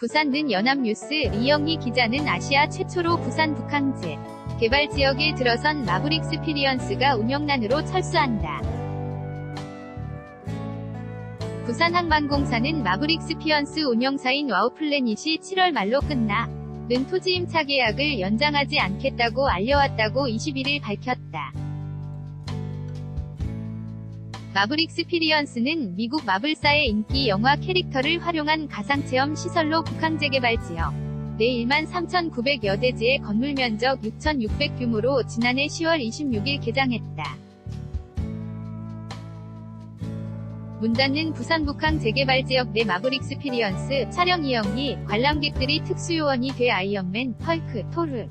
부산는 연합뉴스 이영희 기자는 아시아 최초로 부산 북항제 개발 지역에 들어선 마블 익스피리언스가 운영난으로 철수한다. 부산항만공사는 마블 익스피언스 운영사인 와우플래닛이 7월 말로 끝나 는 토지 임차 계약을 연장하지 않겠다고 알려왔다고 21일 밝혔다. 마블 익스피리언스는 미국 마블사의 인기 영화 캐릭터를 활용한 가상체험 시설로 북한 재개발 지역 내 1만 3,900여 대지의 건물 면적 6,600 규모로 지난해 10월 26일 개장했다. 문 닫는 부산 북항 재개발 지역 내 마블 익스피리언스 촬영 이영이 관람객들이 특수요원이 돼 아이언맨, 헐크, 토르,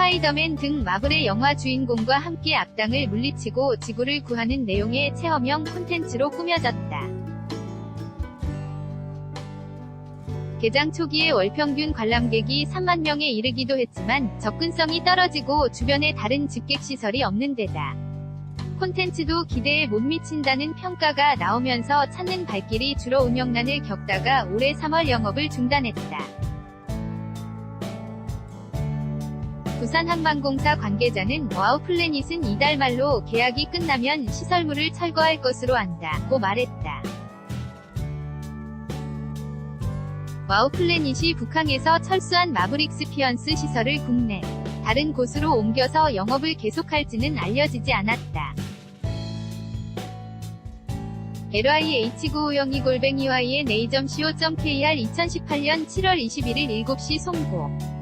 스파이더맨 등 마블의 영화 주인공과 함께 악당을 물리치고 지구를 구하는 내용의 체험형 콘텐츠로 꾸며졌다. 개장 초기에 월평균 관람객이 3만 명에 이르기도 했지만 접근성이 떨어지고 주변에 다른 집객시설이 없는 데다 콘텐츠도 기대에 못 미친다는 평가가 나오면서 찾는 발길이 줄어 운영난을 겪다가 올해 3월 영업을 중단했다. 부산항만공사 관계자는 와우플래닛은 이달 말로 계약이 끝나면 시설물을 철거할 것으로 안다고 말했다. 와우플래닛이 북항에서 철수한 마브릭스피언스 시설을 국내 다른 곳으로 옮겨서 영업을 계속할지는 알려지지 않았다. lyh9552골뱅이와의 네이점 co.kr 2018년 7월 21일 7시 송고